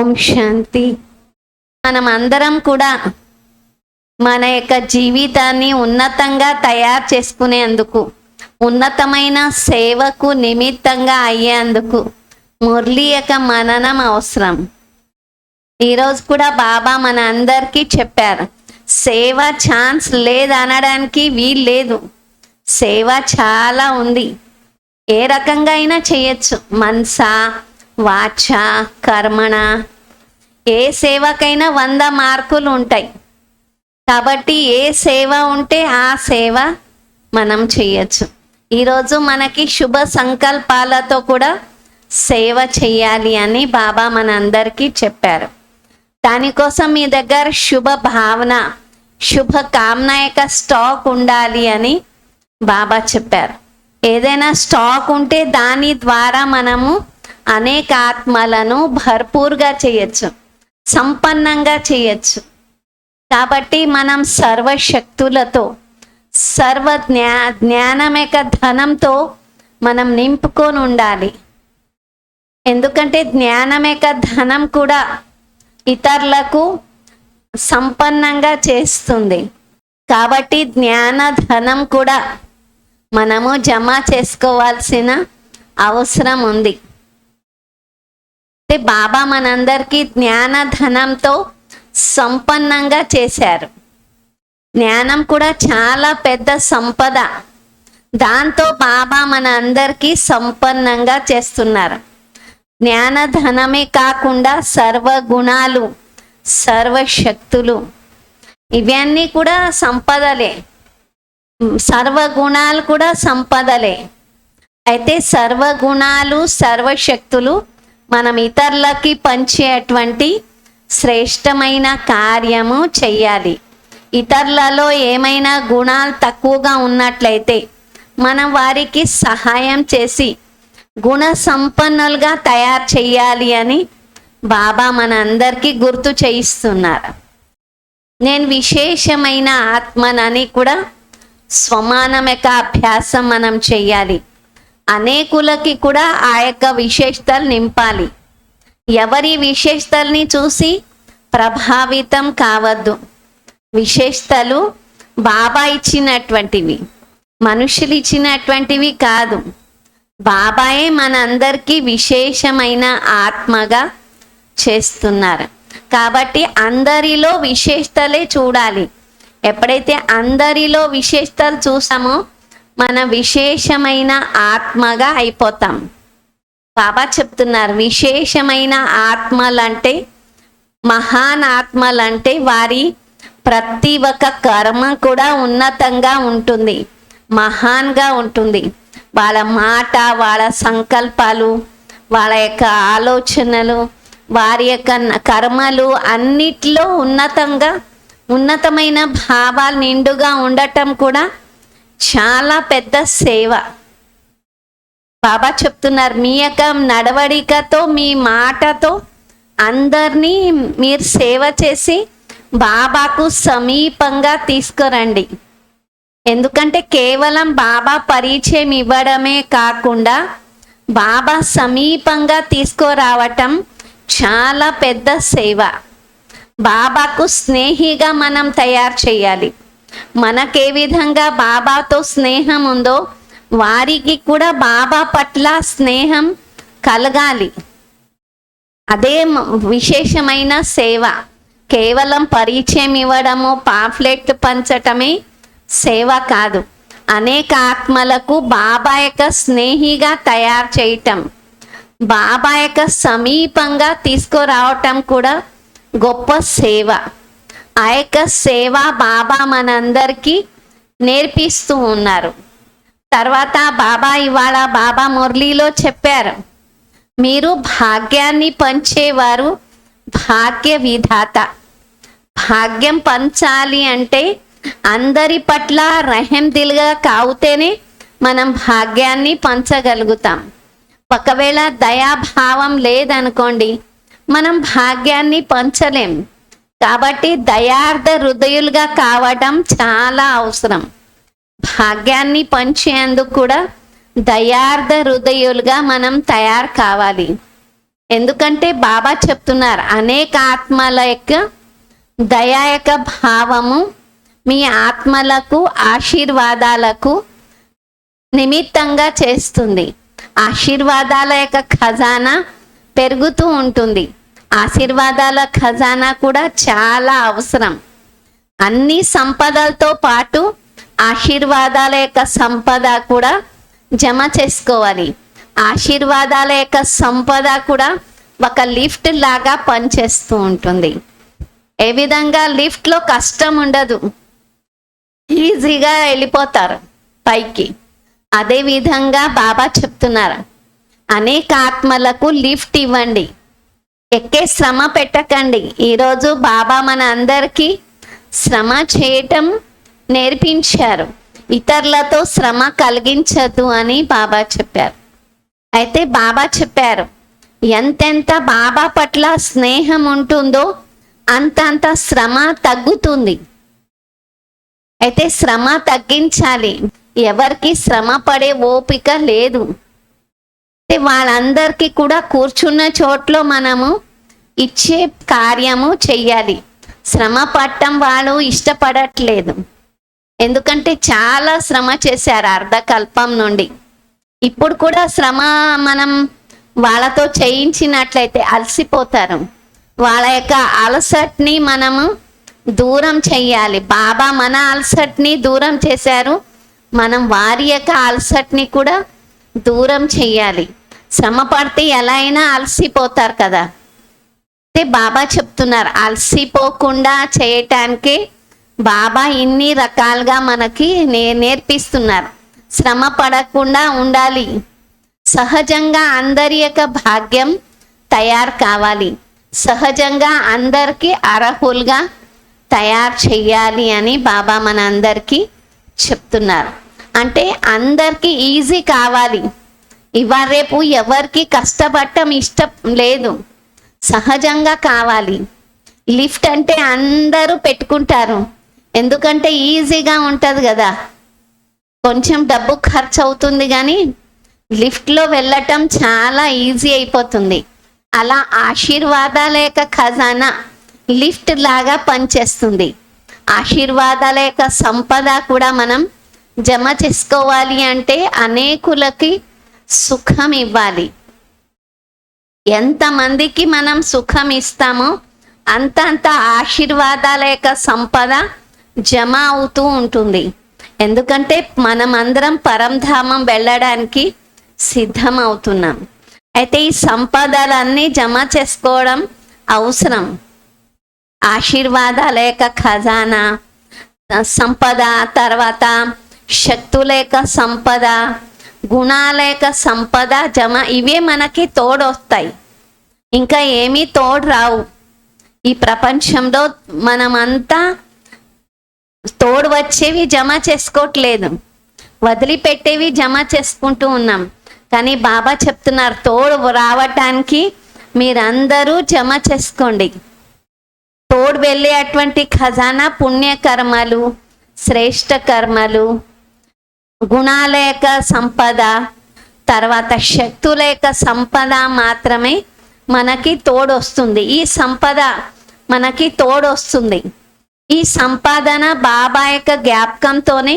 ఓం శాంతి. మనం అందరం కూడా మన యొక్క జీవితాన్ని ఉన్నతంగా తయారు చేసుకునేందుకు ఉన్నతమైన సేవకు నిమిత్తంగా అయ్యేందుకు మురళి యొక్క మననం అవసరం. ఈరోజు కూడా బాబా మన అందరికీ చెప్పారు సేవ ఛాన్స్ లేదనడానికి వీలు లేదు. సేవ చాలా ఉంది. ఏ రకంగా అయినా చేయొచ్చు. మనసా వాచ కర్మణ ఏ సేవకైనా వంద మార్కులు ఉంటాయి కాబట్టి ఏ సేవ ఉంటే ఆ సేవ మనం చేయొచ్చు. ఈరోజు మనకి శుభ సంకల్పాలతో కూడా సేవ చేయాలి అని బాబా మన అందరికీ చెప్పారు. దానికోసం మీ దగ్గర శుభ భావన శుభ కామన యొక్క స్టాక్ ఉండాలి అని బాబా చెప్పారు. ఏదైనా స్టాక్ ఉంటే దాని ద్వారా మనము అనేక ఆత్మలను భర్పూర్గా చేయొచ్చు సంపన్నంగా చేయొచ్చు. కాబట్టి మనం సర్వశక్తులతో సర్వ జ్ఞా జ్ఞానమేక ధనంతో మనం నింపుకొని ఉండాలి. ఎందుకంటే జ్ఞానమేక ధనం కూడా ఇతరులకు సంపన్నంగా చేస్తుంది. కాబట్టి జ్ఞాన ధనం కూడా మనము జమ చేసుకోవాల్సిన అవసరం ఉంది. అంటే బాబా మనందరికీ జ్ఞాన ధనంతో సంపన్నంగా చేశారు. జ్ఞానం కూడా చాలా పెద్ద సంపద. దాంతో బాబా మన అందరికీ సంపన్నంగా చేస్తున్నారు. జ్ఞాన ధనమే కాకుండా సర్వ గుణాలు సర్వశక్తులు ఇవన్నీ కూడా సంపదలే. సర్వ గుణాలు కూడా సంపదలే. అయితే సర్వ గుణాలు సర్వశక్తులు మనం ఇతరులకి పంచేటువంటి శ్రేష్టమైన కార్యము చెయ్యాలి. ఇతరులలో ఏమైనా గుణాలు తక్కువగా ఉన్నట్లయితే మనం వారికి సహాయం చేసి గుణ సంపన్నులుగా తయారు చేయాలి అని బాబా మన అందరికీ గుర్తు చేయిస్తున్నారు. నేను విశేషమైన ఆత్మనని కూడా స్వమానం యొక్క అభ్యాసం మనం చేయాలి అనేకులకి కూడా ఆ యొక్క విశేషతలు నింపాలి. ఎవరి విశేషతల్ని చూసి ప్రభావితం కావద్దు. విశేషతలు బాబా ఇచ్చినటువంటివి మనుషులు ఇచ్చినటువంటివి కాదు. బాబాయే మన అందరికీ విశేషమైన ఆత్మగా చేస్తున్నారు. కాబట్టి అందరిలో విశేషతలే చూడాలి. ఎప్పుడైతే అందరిలో విశేషతలు చూసామో మన విశేషమైన ఆత్మగా అయిపోతాం. బాబా చెప్తున్నారు విశేషమైన ఆత్మలంటే మహాన్ ఆత్మలంటే వారి ప్రతి ఒక్క కర్మ కూడా ఉన్నతంగా ఉంటుంది మహాన్గా ఉంటుంది. వాళ్ళ మాట వాళ్ళ సంకల్పాలు వాళ్ళ యొక్క ఆలోచనలు వారి యొక్క కర్మలు అన్నిట్లో ఉన్నతంగా ఉన్నతమైన భావాలు నిండుగా ఉండటం కూడా చాలా పెద్ద సేవ. బాబా చెప్తున్నారు మీ యొక్క నడవడికతో మీ మాటతో అందరినీ మీరు సేవ చేసి బాబాకు సమీపంగా తీసుకురండి. ఎందుకంటే కేవలం బాబా పరిచయం ఇవ్వడమే కాకుండా బాబా సమీపంగా తీసుకురావటం చాలా పెద్ద సేవ. బాబాకు స్నేహిగా మనం తయారు చేయాలి. మనకే విధంగా బాబాతో స్నేహం ఉందో వారికి కూడా బాబా పట్ల స్నేహం కలగాలి. అదే విశేషమైన సేవ. కేవలం పరిచయం ఇవ్వడము పాఫ్లెట్ పంచటమే సేవ కాదు. అనేక ఆత్మలకు బాబా యొక్క స్నేహిగా తయారు చేయటం బాబా యొక్క సమీపంగా తీసుకురావటం కూడా గొప్ప సేవ. ఆ యొక్క సేవ బాబా మనందరికీ నేర్పిస్తూ ఉన్నారు. తర్వాత బాబా ఇవాళ బాబా మురళీలో చెప్పారు మీరు భాగ్యాన్ని పంచేవారు భాగ్య విధాత. భాగ్యం పంచాలి అంటే అందరి పట్ల రహం దిల్గా కావుతేనే మనం భాగ్యాన్ని పంచగలుగుతాం. ఒకవేళ దయాభావం లేదనుకోండి మనం భాగ్యాన్ని పంచలేం. కాబట్టి దయార్థ హృదయులుగా కావడం చాలా అవసరం. భాగ్యాన్ని పంచేందుకు కూడా దయార్థ హృదయులుగా మనం తయారు కావాలి. ఎందుకంటే బాబా చెప్తున్నారు అనేక ఆత్మల యొక్క దయా యొక్క భావము మీ ఆత్మలకు ఆశీర్వాదాలకు నిమిత్తంగా చేస్తుంది. ఆశీర్వాదాల యొక్క ఖజానా పెరుగుతూ ఉంటుంది. ఆశీర్వాదాల ఖజానా కూడా చాలా అవసరం. అన్ని సంపదలతో పాటు ఆశీర్వాదాల యొక్క సంపద కూడా జమ చేసుకోవాలి. ఆశీర్వాదాల యొక్క సంపద కూడా ఒక లిఫ్ట్ లాగా పనిచేస్తూ ఉంటుంది. ఏ విధంగా లిఫ్ట్లో కష్టం ఉండదు. ఈజీగా వెళ్ళిపోతారు పైకి. అదే విధంగా బాబా చెప్తున్నారు. అనేక ఆత్మలకు లిఫ్ట్ ఇవ్వండి. ఎక్కే శ్రమ పెట్టకండి. ఈరోజు బాబా మన అందరికీ శ్రమ చేయటం నేర్పించారు. ఇతరులతో శ్రమ కలిగించదు అని బాబా చెప్పారు. అయితే బాబా చెప్పారు ఎంతెంత బాబా పట్ల స్నేహం ఉంటుందో అంతంత శ్రమ తగ్గుతుంది. అయితే శ్రమ తగ్గించాలి. ఎవరికి శ్రమ పడే ఓపిక లేదు. వాళ్ళందరికీ కూడా కూర్చున్న చోట్లో మనము ఇచ్చే కార్యము చెయ్యాలి. శ్రమ పట్టం వాళ్ళు ఇష్టపడట్లేదు. ఎందుకంటే చాలా శ్రమ చేశారు అర్ధకల్పం నుండి. ఇప్పుడు కూడా శ్రమ మనం వాళ్ళతో చేయించినట్లయితే అలసిపోతారు. వాళ్ళ యొక్క అలసట్ని మనము దూరం చెయ్యాలి. బాబా మన అలసట్ని దూరం చేశారు. మనం వారి యొక్క అలసట్ని కూడా దూరం చెయ్యాలి. శ్రమ పడితే ఎలా అయినా అలసిపోతారు కదా. అయితే బాబా చెప్తున్నారు అలసిపోకుండా చేయటానికి బాబా ఇన్ని రకాలుగా మనకి నే నేర్పిస్తున్నారు. శ్రమ పడకుండా ఉండాలి. సహజంగా అందరి యొక్క భాగ్యం తయారు కావాలి. సహజంగా అందరికీ అర్హులుగా తయారు చెయ్యాలి అని బాబా మన అందరికీ చెప్తున్నారు. అంటే అందరికీ ఈజీ కావాలి. ఇవాళ రేపు ఎవరికి కష్టపడటం ఇష్టం లేదు. సహజంగా కావాలి. లిఫ్ట్ అంటే అందరూ పెట్టుకుంటారు. ఎందుకంటే ఈజీగా ఉంటుంది కదా. కొంచెం డబ్బు ఖర్చు అవుతుంది కానీ లిఫ్ట్లో వెళ్ళటం చాలా ఈజీ అయిపోతుంది. అలా ఆశీర్వాదాల యొక్క ఖజానా లిఫ్ట్ లాగా పనిచేస్తుంది. ఆశీర్వాదాల యొక్క సంపద కూడా మనం జమ చేసుకోవాలి అంటే అనేకులకి సుఖం ఇవ్వాలి ఎంతమందికి మనం సుఖం ఇస్తామో అంత అంత ఆశీర్వాదాల యొక్క సంపద జమ అవుతూ ఉంటుంది. ఎందుకంటే మనం అందరం పరంధామం వెళ్ళడానికి సిద్ధం అవుతున్నాం అయితే ఈ సంపదలన్నీ జమ చేసుకోవడం అవసరం. ఆశీర్వాదాల యొక్క ఖజానా సంపద తర్వాత శక్తుల యొక్క సంపద గుణాలేక సంపద జమ ఇవే మనకి తోడొస్తాయి. ఇంకా ఏమీ తోడు రావు ఈ ప్రపంచంలో మనమంతా తోడు వచ్చేవి జమ చేసుకోవట్లేదు వదిలిపెట్టేవి జమ చేసుకుంటూ ఉన్నాం. కానీ బాబా చెప్తున్నారు తోడు రావటానికి మీరందరూ జమ చేసుకోండి. తోడు వెళ్ళే అటువంటి ఖజానా పుణ్యకర్మలు శ్రేష్ట కర్మలు గుణాల యొక్క సంపద తర్వాత శక్తుల యొక్క సంపద మాత్రమే మనకి తోడొస్తుంది. ఈ సంపద మనకి తోడొస్తుంది. ఈ సంపాదన బాబా యొక్క జ్ఞాపకంతోనే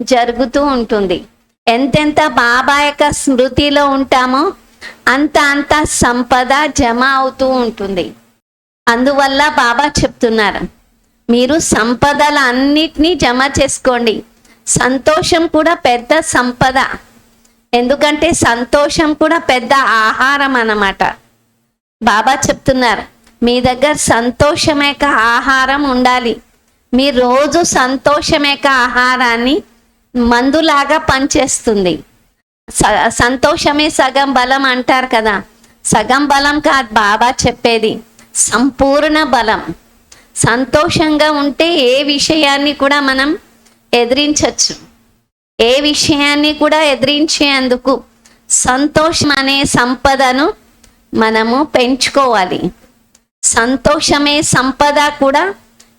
జరుగుతూ ఉంటుంది. ఎంతెంత బాబా యొక్క స్మృతిలో ఉంటామో అంత అంత సంపద జమ అవుతూ ఉంటుంది. అందువల్ల బాబా చెప్తున్నారు మీరు సంపదల అన్నిటినీ జమ చేసుకోండి. సంతోషం కూడా పెద్ద సంపద. ఎందుకంటే సంతోషం కూడా పెద్ద ఆహారం అన్నమాట. బాబా చెప్తున్నారు మీ దగ్గర సంతోషమేక ఆహారం ఉండాలి. మీ రోజు సంతోషమేక ఆహారాన్ని మందులాగా పనిచేస్తుంది. స- సంతోషమే సగం బలం అంటారు కదా. సగం బలం కాదు బాబా చెప్పేది సంపూర్ణ బలం. సంతోషంగా ఉంటే ఏ విషయాన్ని కూడా మనం ఎదిరించవచ్చు ఏ విషయాన్ని కూడా ఎదిరించేందుకు సంతోషం అనే సంపదను మనము పెంచుకోవాలి. సంతోషమే సంపద కూడా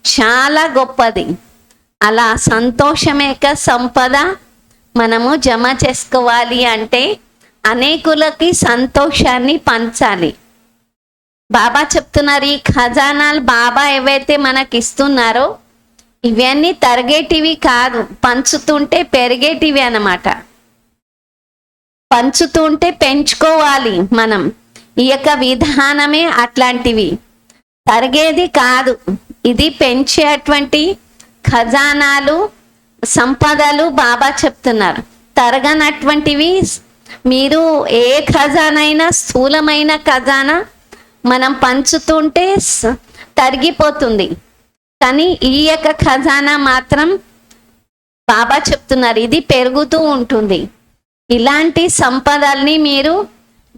చాలా గొప్పది. అలా సంతోషమేక సంపద మనము జమ చేసుకోవాలి అంటే అనేకులకి సంతోషాన్ని పంచాలి. బాబా చెప్తున్నారు ఈ ఖజానాలు బాబా ఏవైతే మనకి ఇస్తున్నారో ఇవన్నీ తరిగేటివి కాదు పంచుతుంటే పెరిగేటివి అన్నమాట. పంచుతుంటే పెంచుకోవాలి మనం. ఈ యొక్క విధానమే అట్లాంటివి. తరిగేది కాదు. ఇది పెంచేటువంటి ఖజానాలు సంపదలు బాబా చెప్తున్నారు. తరగనటువంటివి మీరు ఏ ఖజానైనా స్థూలమైన ఖజానా మనం పంచుతుంటే తరిగిపోతుంది. కానీ ఈ యొక్క ఖజానా మాత్రం బాబా చెప్తున్నారు. ఇది పెరుగుతూ ఉంటుంది. ఇలాంటి సంపదల్ని మీరు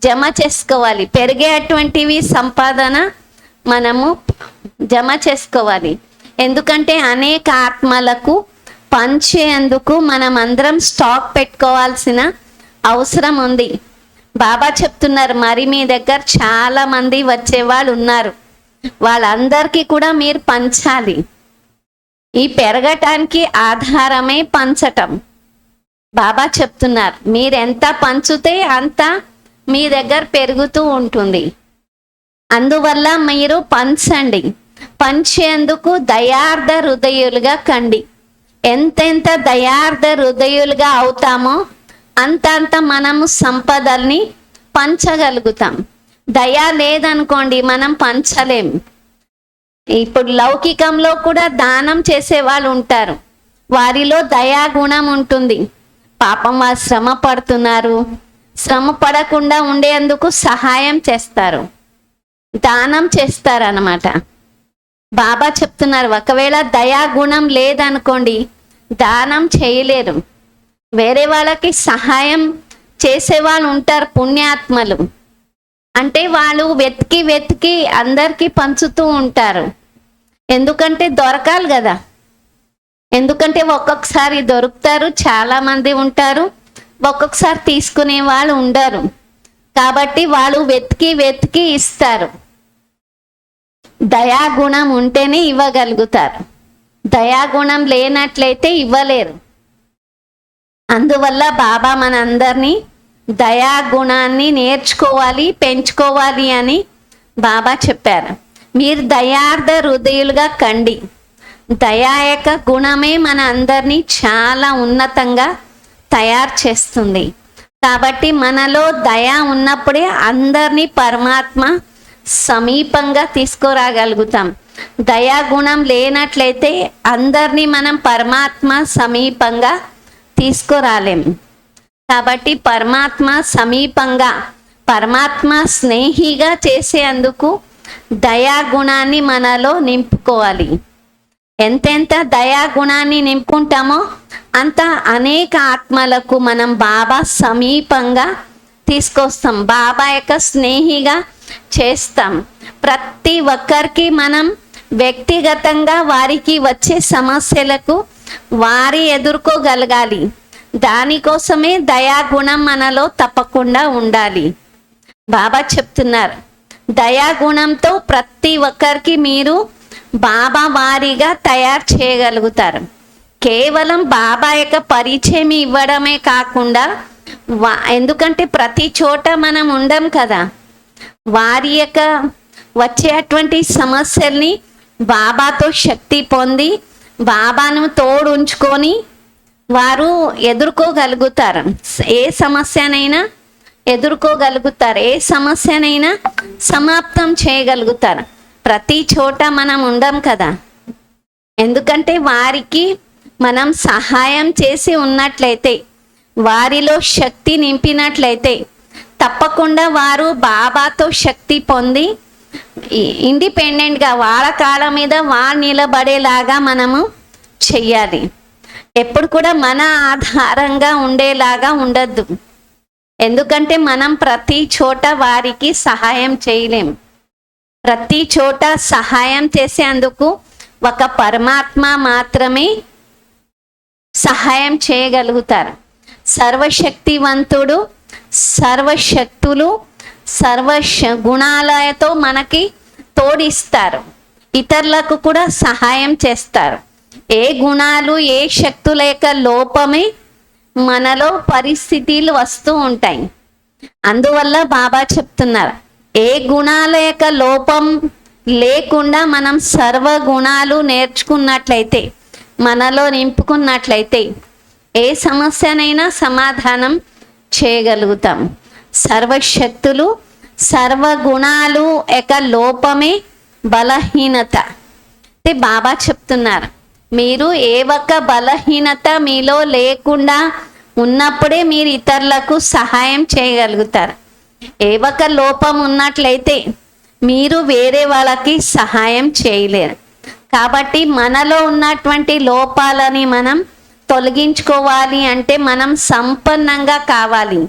జమ చేసుకోవాలి. పెరిగేటువంటివి సంపాదన మనము జమ చేసుకోవాలి. ఎందుకంటే అనేక ఆత్మలకు పంచేందుకు మనం అందరం స్టాక్ పెట్టుకోవాల్సిన అవసరం ఉంది. బాబా చెప్తున్నారు మరి మీ దగ్గర చాలా మంది వచ్చేవాళ్ళు ఉన్నారు. వాళ్ళందరికీ కూడా మీరు పంచాలి. ఈ పెరగటానికి ఆధారమే పంచటం. బాబా చెప్తున్నారు మీరు ఎంత పంచుతే అంత మీ దగ్గర పెరుగుతూ ఉంటుంది. అందువల్ల మీరు పంచండి. పంచేందుకు దయార్థ హృదయులుగా కండి. ఎంతెంత దయార్థ హృదయులుగా అవుతామో అంతంత మనము సంపదల్ని పంచగలుగుతాం. దయా లేదనుకోండి మనం పంచలేం. ఇప్పుడు లౌకికంలో కూడా దానం చేసే వాళ్ళు ఉంటారు. వారిలో దయా గుణం ఉంటుంది. పాపం వారు శ్రమ పడుతున్నారు. శ్రమ పడకుండా ఉండేందుకు సహాయం చేస్తారు. దానం చేస్తారు అన్నమాట బాబా చెప్తున్నారు ఒకవేళ దయా గుణం లేదనుకోండి దానం చేయలేరు. వేరే వాళ్ళకి సహాయం చేసే వాళ్ళు ఉంటారు పుణ్యాత్మలు. అంటే వాళ్ళు వెతికి వెతికి అందరికీ పంచుతూ ఉంటారు. ఎందుకంటే దొరకాలి కదా. ఎందుకంటే ఒక్కొక్కసారి దొరుకుతారు చాలా మంది ఉంటారు ఒక్కొక్కసారి తీసుకునే వాళ్ళు ఉండరు. కాబట్టి వాళ్ళు వెతికి వెతికి ఇస్తారు. దయాగుణం ఉంటేనే ఇవ్వగలుగుతారు. దయాగుణం లేనట్లయితే ఇవ్వలేరు. అందువల్ల బాబా మనందరినీ దయాగుణాన్ని నేర్చుకోవాలి పెంచుకోవాలి అని బాబా చెప్పారు. మీరు దయార్థ హృదయులుగా కండి. దయా యొక్క గుణమే మన అందరినీ చాలా ఉన్నతంగా తయారు చేస్తుంది. కాబట్టి మనలో దయ ఉన్నప్పుడే అందరినీ పరమాత్మ సమీపంగా తీసుకురాగలుగుతాం. దయా గుణం లేనట్లయితే అందరినీ మనం పరమాత్మ సమీపంగా తీసుకురాలేం. కాబట్టి పరమాత్మ సమీపంగా పరమాత్మ స్నేహిగా చేసేందుకు దయా గుణాన్ని మనలో నింపుకోవాలి. ఎంతెంత దయా గుణాన్ని నింపుకుంటామో అంత అనేక ఆత్మలకు మనం బాబా సమీపంగా తీసుకొస్తాం. బాబా యొక్క స్నేహిగా చేస్తాం. ప్రతి ఒక్కరికి మనం వ్యక్తిగతంగా వారికి వచ్చే సమస్యలకు వారి ఎదుర్కోగలగాలి. దానికోసమే దయాగుణం మనలో తప్పకుండా ఉండాలి. బాబా చెప్తున్నారు దయాగుణంతో ప్రతి ఒక్కరికి మీరు బాబా వారిగా తయారు చేయగలుగుతారు. కేవలం బాబా యొక్క పరిచయం ఇవ్వడమే కాకుండా వా ఎందుకంటే ప్రతి చోట మనం ఉండం కదా. వారి యొక్క వచ్చేటువంటి సమస్యల్ని బాబాతో శక్తి పొంది బాబాను తోడు ఉంచుకొని వారు ఎదుర్కోగలుగుతారు. ఏ సమస్యనైనా ఎదుర్కోగలుగుతారు. ఏ సమస్యనైనా సమాప్తం చేయగలుగుతారు. ప్రతి చోట మనం ఉండం కదా. ఎందుకంటే వారికి మనం సహాయం చేసి ఉన్నట్లయితే వారిలో శక్తి నింపినట్లయితే తప్పకుండా వారు బాబాతో శక్తి పొంది ఇండిపెండెంట్గా వాళ్ళ కాళ్ళ మీద వారు నిలబడేలాగా మనము చెయ్యాలి. ఎప్పుడు కూడా మన ఆధారంగా ఉండేలాగా ఉండద్దు. ఎందుకంటే మనం ప్రతి చోట వారికి సహాయం చేయలేం ప్రతి చోట సహాయం చేసేందుకు ఒక పరమాత్మ మాత్రమే సహాయం చేయగలుగుతారు. సర్వశక్తివంతుడు సర్వశక్తులు సర్వ గుణాలతో మనకి తోడిస్తారు. ఇతరులకు కూడా సహాయం చేస్తారు. ఏ గుణాలు ఏ శక్తుల యొక్క లోపమే మనలో పరిస్థితులు వస్తూ ఉంటాయి. అందువల్ల బాబా చెప్తున్నారు ఏ గుణాల యొక్క లోపం లేకుండా మనం సర్వ గుణాలు నేర్చుకున్నట్లయితే మనలో నింపుకున్నట్లయితే ఏ సమస్యనైనా సమాధానం చేయగలుగుతాం. సర్వశక్తులు సర్వ గుణాలు యొక్క లోపమే బలహీనత. బాబా చెప్తున్నారు మీరు ఏ ఒక్క బలహీనత మీలో లేకుండా ఉన్నప్పుడే మీరు ఇతరులకు సహాయం చేయగలుగుతారు. ఏ ఒక్క లోపం ఉన్నట్లయితే మీరు వేరే వాళ్ళకి సహాయం చేయలేరు. కాబట్టి మనలో ఉన్నటువంటి లోపాలని మనం తొలగించుకోవాలి అంటే మనం సంపన్నంగా కావాలి.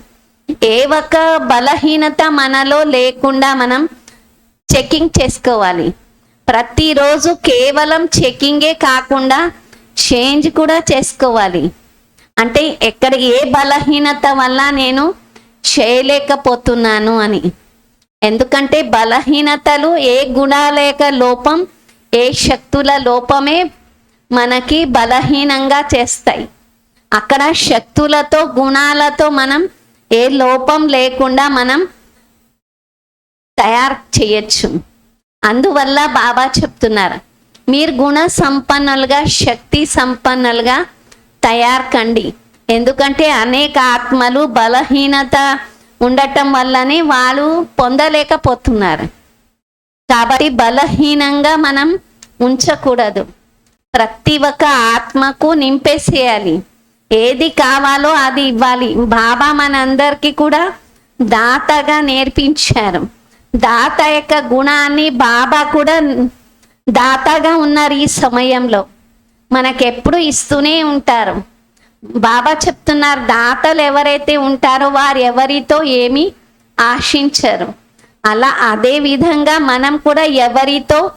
ఏ ఒక్క బలహీనత మనలో లేకుండా మనం చెకింగ్ చేసుకోవాలి. ప్రతిరోజు కేవలం చెకింగే కాకుండా చేంజ్ కూడా చేసుకోవాలి. అంటే ఎక్కడ ఏ బలహీనత వల్ల నేను చేయలేకపోతున్నాను అని. ఎందుకంటే బలహీనతలు ఏ గుణాలేక లోపం ఏ శక్తుల లోపమే మనకి బలహీనంగా చేస్తాయి. అక్కడ శక్తులతో గుణాలతో మనం ఏ లోపం లేకుండా మనం తయారు చేయొచ్చు. అందువల్ల బాబా చెప్తున్నారు మీరు గుణ సంపన్నులుగా శక్తి సంపన్నులుగా తయారు కండి ఎందుకంటే అనేక ఆత్మలు బలహీనత ఉండటం వల్లనే వాళ్ళు పొందలేకపోతున్నారు. కాబట్టి బలహీనంగా మనం ఉంచకూడదు. ప్రతి ఒక్క ఆత్మకు నింపేసేయాలి. ఏది కావాలో అది ఇవ్వాలి. బాబా మనందరికీ కూడా దాతగా నేర్పించారు. దాత యొక్క గుణాన్ని బాబా కూడా దాతగా ఉన్నారు ఈ సమయంలో. మనకెప్పుడు ఇస్తూనే ఉంటారు. బాబా చెప్తున్నారు దాతలు ఎవరైతే ఉంటారో వారు ఎవరితో ఏమి ఆశించరు. అలా అదే విధంగా మనం కూడా ఎవరితో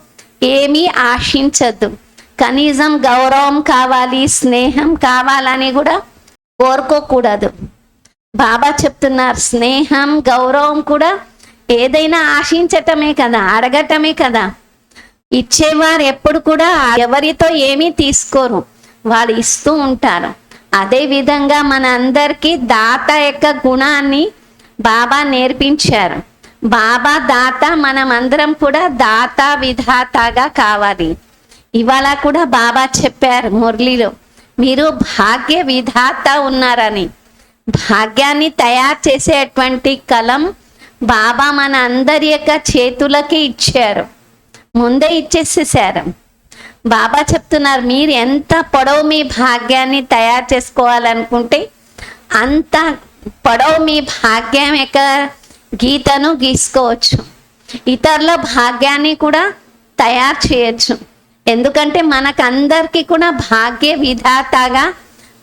ఏమీ ఆశించద్దు కనీసం గౌరవం కావాలి స్నేహం కావాలని కూడా కోరుకోకూడదు. బాబా చెప్తున్నారు స్నేహం గౌరవం కూడా ఏదైనా ఆశించటమే కదా అడగటమే కదా. ఇచ్చేవారు ఎప్పుడు కూడా ఎవరితో ఏమీ తీసుకోరు వాళ్ళు ఇస్తూ ఉంటారు. అదే విధంగా మన అందరికీ దాత యొక్క గుణాన్ని బాబా నేర్పించారు. బాబా దాత మనం అందరం కూడా దాత విధాతగా కావాలి. ఇవాళ కూడా బాబా చెప్పారు మురళిలో మీరు భాగ్య విధాత ఉన్నారని. భాగ్యాన్ని తయారు చేసేటువంటి కలం బాబా మన అందరి యొక్క చేతులకి ఇచ్చారు. ముందే ఇచ్చేసేసారు. బాబా చెప్తున్నారు మీరు ఎంత పొడవు మీ భాగ్యాన్ని తయారు చేసుకోవాలనుకుంటే అంత పొడవు మీ భాగ్యం యొక్క గీతను గీసుకోవచ్చు. ఇతరుల భాగ్యాన్ని కూడా తయారు చేయొచ్చు. ఎందుకంటే మనకందరికీ కూడా భాగ్య విధాతగా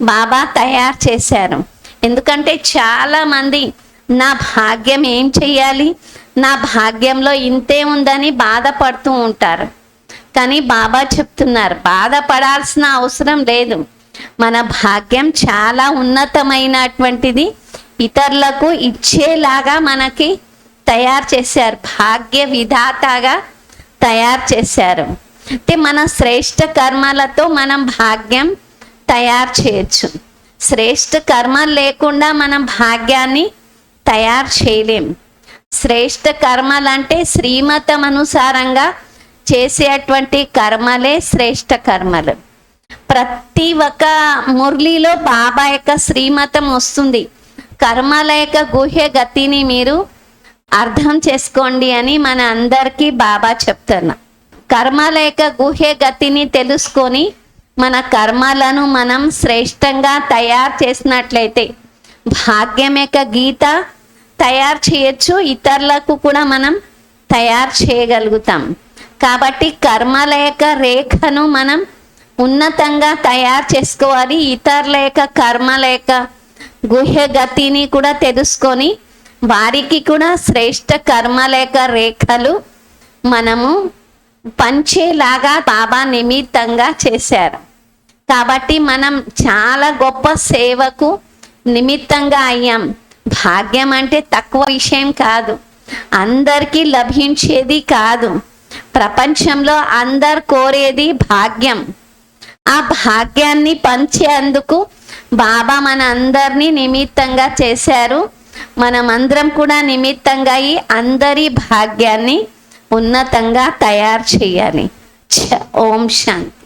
బాబా తయారు చేశారు. ఎందుకంటే చాలా మంది నా భాగ్యం ఏం చెయ్యాలి? నా భాగ్యంలో ఇంతే ఉందని బాధపడుతూ ఉంటారు. కానీ బాబా చెప్తున్నారు బాధపడాల్సిన అవసరం లేదు. మన భాగ్యం చాలా ఉన్నతమైనటువంటిది. ఇతరులకు ఇచ్చేలాగా మనకి తయారు చేశారు భాగ్య విధాతగా తయారు చేశారు. అంటే మన శ్రేష్ట కర్మలతో మనం భాగ్యం తయారు చేయొచ్చు. శ్రేష్ట కర్మ లేకుండా మనం భాగ్యాన్ని తయారు చేయలేం. శ్రేష్ట కర్మలంటే శ్రీమతం అనుసారంగా చేసేటువంటి కర్మలే శ్రేష్ట కర్మలు. ప్రతి ఒక్క మురళిలో బాబా యొక్క శ్రీమతం వస్తుంది. కర్మల యొక్క గుహ్య గతిని మీరు అర్థం చేసుకోండి అని మన అందరికీ బాబా చెప్తున్నా. కర్మల యొక్క గుహ్య గతిని తెలుసుకొని మన కర్మలను మనం శ్రేష్టంగా తయారు చేసినట్లయితే భాగ్యం యొక్క గీత తయారు చేయొచ్చు. ఇతరులకు కూడా మనం తయారు చేయగలుగుతాం. కాబట్టి కర్మల యొక్క రేఖను మనం ఉన్నతంగా తయారు చేసుకోవాలి. ఇతరుల యొక్క కర్మల యొక్క గుహ్య గతిని కూడా తెలుసుకొని వారికి కూడా శ్రేష్ట కర్మల యొక్క రేఖలు మనము పంచేలాగా బాబా నిమిత్తంగా చేశారు. కాబట్టి మనం చాలా గొప్ప సేవకు నిమిత్తంగా అయ్యాం. భాగ్యం అంటే తక్కువ విషయం కాదు. అందరికీ లభించేది కాదు. ప్రపంచంలో అందరు కోరేది భాగ్యం. ఆ భాగ్యాన్ని పంచేందుకు బాబా మన అందరినీ నిమిత్తంగా చేశారు. మనమందరం కూడా నిమిత్తంగా ఈ అందరి భాగ్యాన్ని ఉన్నతంగా తయారు చేయాలి. ఓం శాంతి.